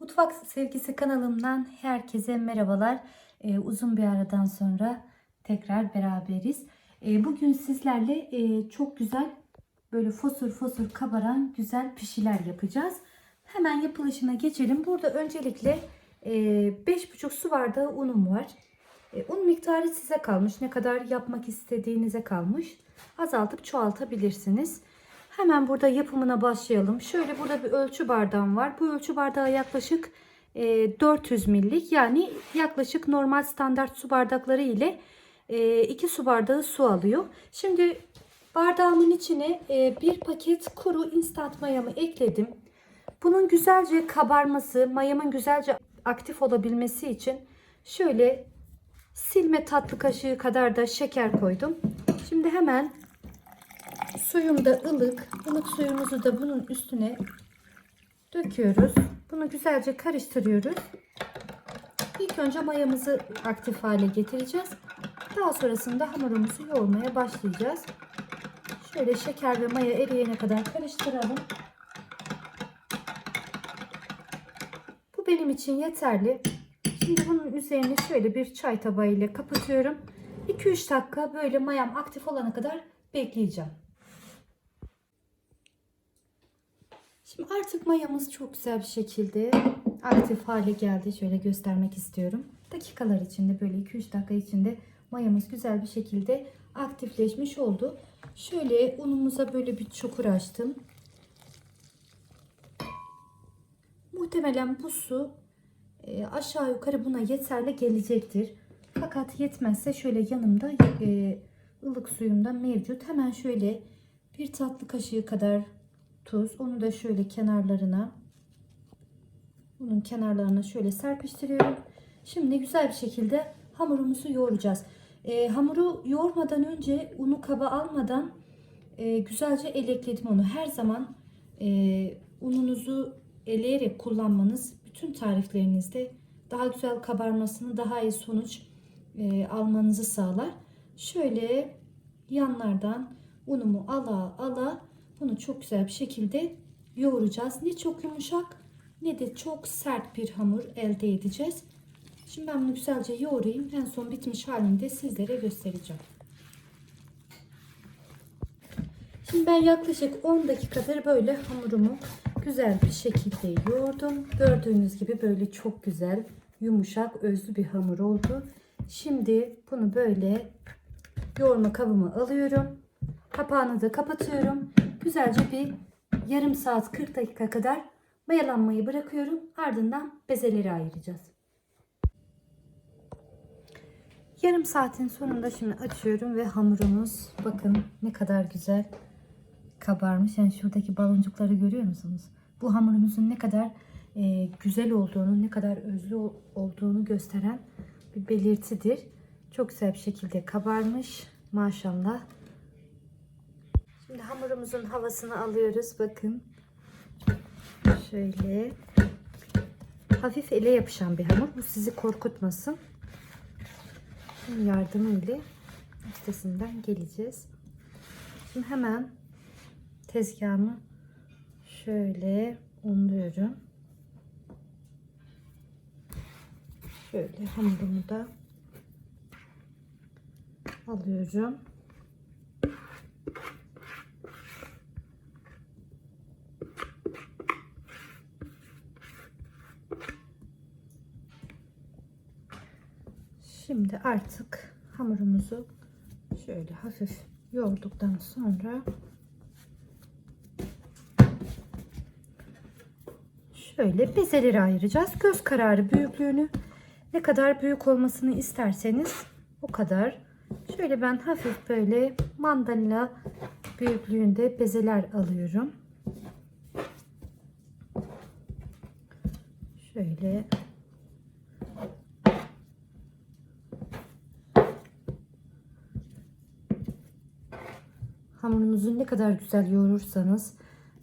Mutfak Sevgisi kanalımdan herkese merhabalar. Ee, uzun bir aradan sonra tekrar beraberiz. Ee, bugün sizlerle e, çok güzel böyle fosur fosur kabaran güzel pişiler yapacağız. Hemen yapılışına geçelim. Burada öncelikle e, 5,5 su bardağı unum var. E, un miktarı size kalmış. Ne kadar yapmak istediğinize kalmış. Azaltıp çoğaltabilirsiniz. Hemen burada yapımına başlayalım. Şöyle burada bir ölçü bardağım var. Bu ölçü bardağı yaklaşık e, 400 millik. Yani yaklaşık normal standart su bardakları ile 2 su bardağı su alıyor. Şimdi bardağımın içine e, bir paket kuru instant mayamı ekledim. Bunun güzelce kabarması, mayamın güzelce aktif olabilmesi için şöyle silme tatlı kaşığı kadar da şeker koydum. Şimdi hemen suyum da ılık. Ilık suyumuzu da bunun üstüne döküyoruz. Bunu güzelce karıştırıyoruz. İlk önce mayamızı aktif hale getireceğiz. Daha sonrasında hamurumuzu yoğurmaya başlayacağız. Şöyle şeker ve maya eriyene kadar karıştıralım. Bu benim için yeterli. Şimdi bunun üzerini şöyle bir çay tabağı ile kapatıyorum. 2-3 dakika böyle mayam aktif olana kadar bekleyeceğim. Şimdi artık mayamız çok güzel bir şekilde aktif hale geldi. Şöyle göstermek istiyorum. Dakikalar içinde böyle 2-3 dakika içinde mayamız güzel bir şekilde aktifleşmiş oldu. Şöyle unumuza böyle bir çukur açtım. Muhtemelen bu su e, aşağı yukarı buna yeterli gelecektir. Fakat yetmezse şöyle yanımda e, ılık suyumda mevcut. Hemen şöyle bir tatlı kaşığı kadar tuz. Onu da şöyle kenarlarına bunun kenarlarına şöyle serpiştiriyorum. Şimdi güzel bir şekilde hamurumuzu yoğuracağız. E, hamuru yoğurmadan önce unu kaba almadan e, güzelce elekledim onu. Her zaman e, ununuzu eleyerek kullanmanız bütün tariflerinizde daha güzel kabarmasını, daha iyi sonuç e, almanızı sağlar. Şöyle yanlardan unumu ala ala bunu çok güzel bir şekilde yoğuracağız. Ne çok yumuşak ne de çok sert bir hamur elde edeceğiz. Şimdi ben bunu güzelce yoğurayım. En son bitmiş halini de sizlere göstereceğim. Şimdi ben yaklaşık 10 dakikadır böyle hamurumu güzel bir şekilde yoğurdum. Gördüğünüz gibi böyle çok güzel, yumuşak, özlü bir hamur oldu. Şimdi bunu böyle yoğurma kabıma alıyorum. Kapağını da kapatıyorum. Güzelce bir yarım saat 40 dakika kadar mayalanmayı bırakıyorum. Ardından bezeleri ayıracağız. Yarım saatin sonunda şimdi açıyorum ve hamurumuz bakın ne kadar güzel kabarmış. Yani şuradaki baloncukları görüyor musunuz? Bu hamurumuzun ne kadar e, güzel olduğunu, ne kadar özlü olduğunu gösteren bir belirtidir. Çok güzel bir şekilde kabarmış. Maşallah. Şimdi hamurumuzun havasını alıyoruz. Bakın. Şöyle. Hafif ele yapışan bir hamur. Bu sizi korkutmasın. Yardımıyla üstesinden geleceğiz. Şimdi hemen tezgahımı şöyle unluyorum. Şöyle hamurumu da alıyorum. Şimdi artık hamurumuzu şöyle hafif yoğurduktan sonra şöyle bezeleri ayıracağız. Göz kararı büyüklüğünü ne kadar büyük olmasını isterseniz o kadar. Şöyle ben hafif böyle mandalina büyüklüğünde bezeler alıyorum. Şöyle hamurunuzu ne kadar güzel yoğurursanız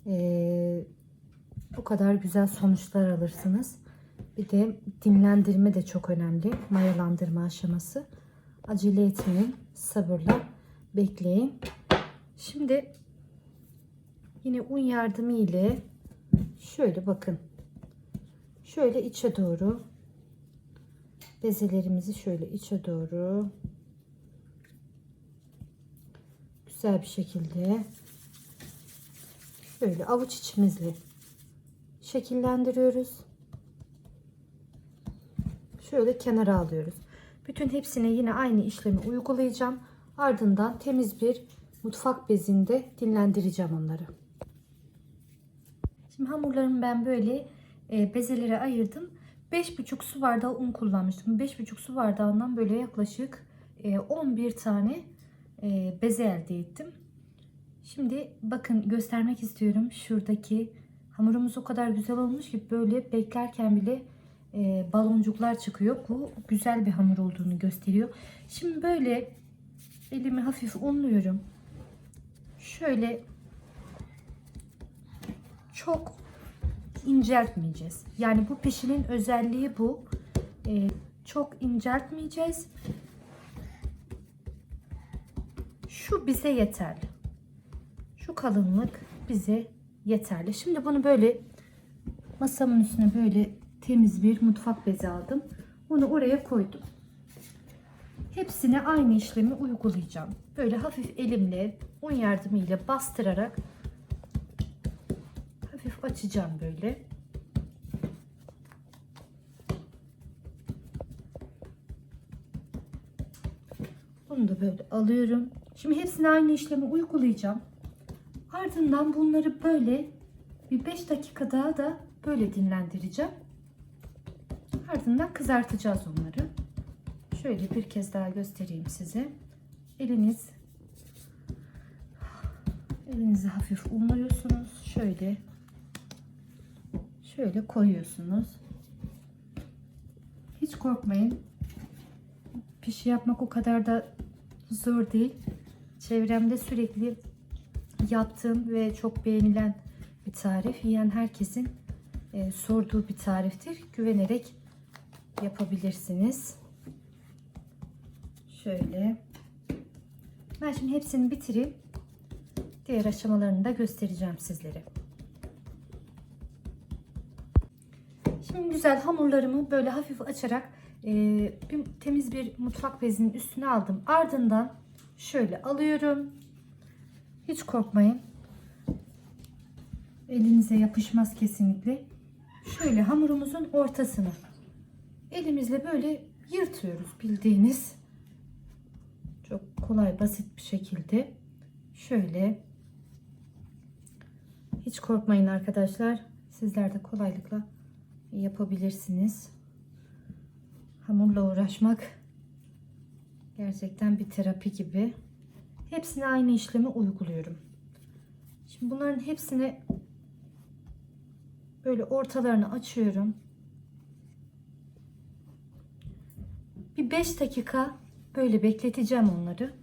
e, o kadar güzel sonuçlar alırsınız. Bir de dinlendirme de çok önemli. Mayalandırma aşaması. Acele etmeyin. Sabırla bekleyin. Şimdi yine un yardımı ile şöyle bakın. şöyle içe doğru bezelerimizi şöyle içe doğru güzel bir şekilde şöyle avuç içimizle şekillendiriyoruz. Şöyle kenara alıyoruz. Bütün hepsine yine aynı işlemi uygulayacağım. Ardından temiz bir mutfak bezinde dinlendireceğim onları. Şimdi hamurlarımı ben böyle e, bezelere ayırdım. 5,5 su bardağı un kullanmıştım. 5,5 su bardağından böyle yaklaşık e, 11 tane e, beze elde ettim. Şimdi bakın göstermek istiyorum. Şuradaki hamurumuz o kadar güzel olmuş ki böyle beklerken bile e, baloncuklar çıkıyor. Bu güzel bir hamur olduğunu gösteriyor. Şimdi böyle elimi hafif unluyorum. Şöyle çok inceltmeyeceğiz. Yani bu pişinin özelliği bu. E, çok inceltmeyeceğiz. Şu bize yeterli. Şu kalınlık bize yeterli. Şimdi bunu böyle masamın üstüne böyle temiz bir mutfak bezi aldım. Onu oraya koydum. Hepsine aynı işlemi uygulayacağım. Böyle hafif elimle un yardımıyla bastırarak hafif açacağım böyle. Bunu da böyle alıyorum. Şimdi hepsine aynı işlemi uygulayacağım. Ardından bunları böyle bir 5 dakika daha da böyle dinlendireceğim. Ardından kızartacağız onları. Şöyle bir kez daha göstereyim size. Eliniz elinizi hafif unluyorsunuz. Şöyle şöyle koyuyorsunuz. Hiç korkmayın. Pişi yapmak o kadar da zor değil. Çevremde sürekli yaptığım ve çok beğenilen bir tarif. Yiyen herkesin e, sorduğu bir tariftir. Güvenerek yapabilirsiniz. Şöyle. Ben şimdi hepsini bitireyim. Diğer aşamalarını da göstereceğim sizlere. Şimdi güzel hamurlarımı böyle hafif açarak e, bir, temiz bir mutfak bezinin üstüne aldım. Ardından şöyle alıyorum. Hiç korkmayın. Elinize yapışmaz kesinlikle. Şöyle hamurumuzun ortasını elimizle böyle yırtıyoruz bildiğiniz. Çok kolay basit bir şekilde. Şöyle hiç korkmayın arkadaşlar. Sizler de kolaylıkla yapabilirsiniz. Hamurla uğraşmak gerçekten bir terapi gibi. Hepsine aynı işlemi uyguluyorum. Şimdi bunların hepsini böyle ortalarını açıyorum. Bir 5 dakika böyle bekleteceğim onları.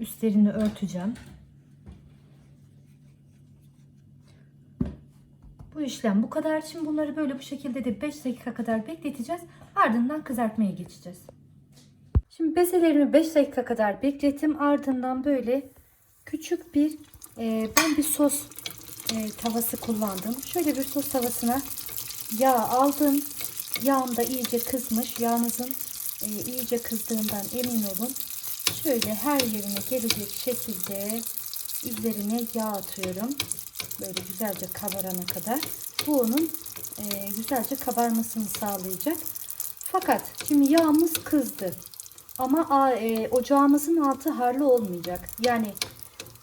Üstlerini örteceğim. Bu işlem bu kadar. Şimdi bunları böyle bu şekilde de 5 dakika kadar bekleteceğiz. Ardından kızartmaya geçeceğiz. Şimdi bezelerimi 5 dakika kadar beklettim. Ardından böyle küçük bir e, ben bir sos e, tavası kullandım. Şöyle bir sos tavasına yağ aldım. Yağım da iyice kızmış. Yağınızın e, iyice kızdığından emin olun. Şöyle her yerine gelecek şekilde üzerine yağ atıyorum. Böyle güzelce kabarana kadar. Bu onun e, güzelce kabarmasını sağlayacak. Fakat şimdi yağımız kızdı. Ama e, ocağımızın altı harlı olmayacak. Yani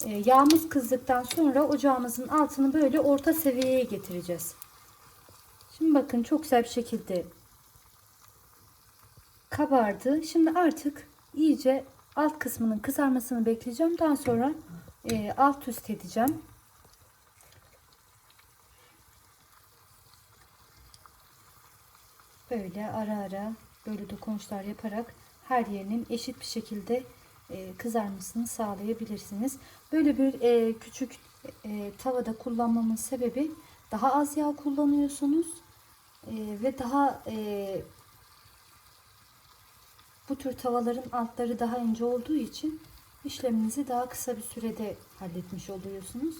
e, yağımız kızdıktan sonra ocağımızın altını böyle orta seviyeye getireceğiz. Şimdi bakın çok güzel bir şekilde kabardı. Şimdi artık iyice alt kısmının kızarmasını bekleyeceğim. Daha sonra e, alt üst edeceğim. Böyle ara ara böyle dokunuşlar yaparak her yerinin eşit bir şekilde e, kızarmasını sağlayabilirsiniz. Böyle bir e, küçük e, tavada kullanmamın sebebi daha az yağ kullanıyorsunuz e, ve daha e, bu tür tavaların altları daha ince olduğu için işleminizi daha kısa bir sürede halletmiş oluyorsunuz.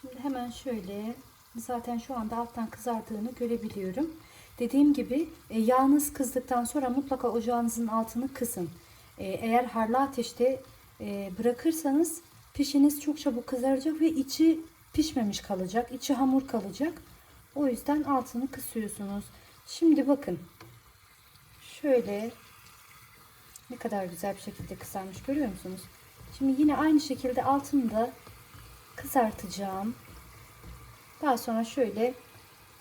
Şimdi hemen şöyle zaten şu anda alttan kızardığını görebiliyorum. Dediğim gibi e, yağınız kızdıktan sonra mutlaka ocağınızın altını kısın. E, eğer harlı ateşte e, bırakırsanız pişiniz çok çabuk kızaracak ve içi pişmemiş kalacak. içi hamur kalacak. O yüzden altını kısıyorsunuz. Şimdi bakın. Şöyle ne kadar güzel bir şekilde kızarmış görüyor musunuz? Şimdi yine aynı şekilde altını da kızartacağım. Daha sonra şöyle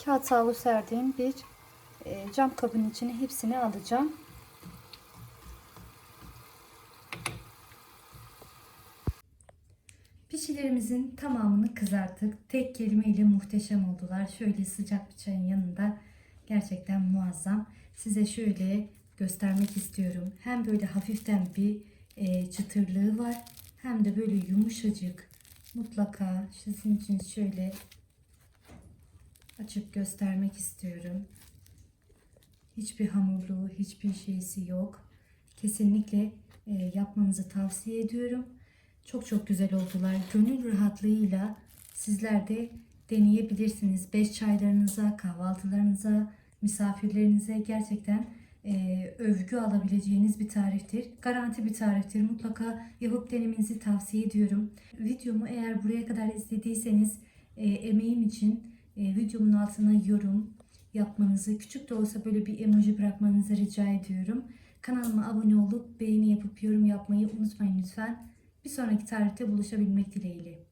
kağıt havlu serdiğim bir e, cam kabın içine hepsini alacağım. Pişilerimizin tamamını kızarttık. Tek kelimeyle muhteşem oldular. Şöyle sıcak bir çayın yanında gerçekten muazzam. Size şöyle göstermek istiyorum. Hem böyle hafiften bir e, çıtırlığı var. Hem de böyle yumuşacık. Mutlaka sizin için şöyle açıp göstermek istiyorum. Hiçbir hamurluğu, hiçbir şeysi yok. Kesinlikle e, yapmanızı tavsiye ediyorum. Çok çok güzel oldular. Gönül rahatlığıyla sizler de deneyebilirsiniz. Beş çaylarınıza, kahvaltılarınıza, misafirlerinize gerçekten e, övgü alabileceğiniz bir tariftir. Garanti bir tariftir. Mutlaka yapıp denemenizi tavsiye ediyorum. Videomu eğer buraya kadar izlediyseniz e, emeğim için e, videomun altına yorum yapmanızı, küçük de olsa böyle bir emoji bırakmanızı rica ediyorum. Kanalıma abone olup beğeni yapıp yorum yapmayı unutmayın lütfen. Bir sonraki tarihte buluşabilmek dileğiyle.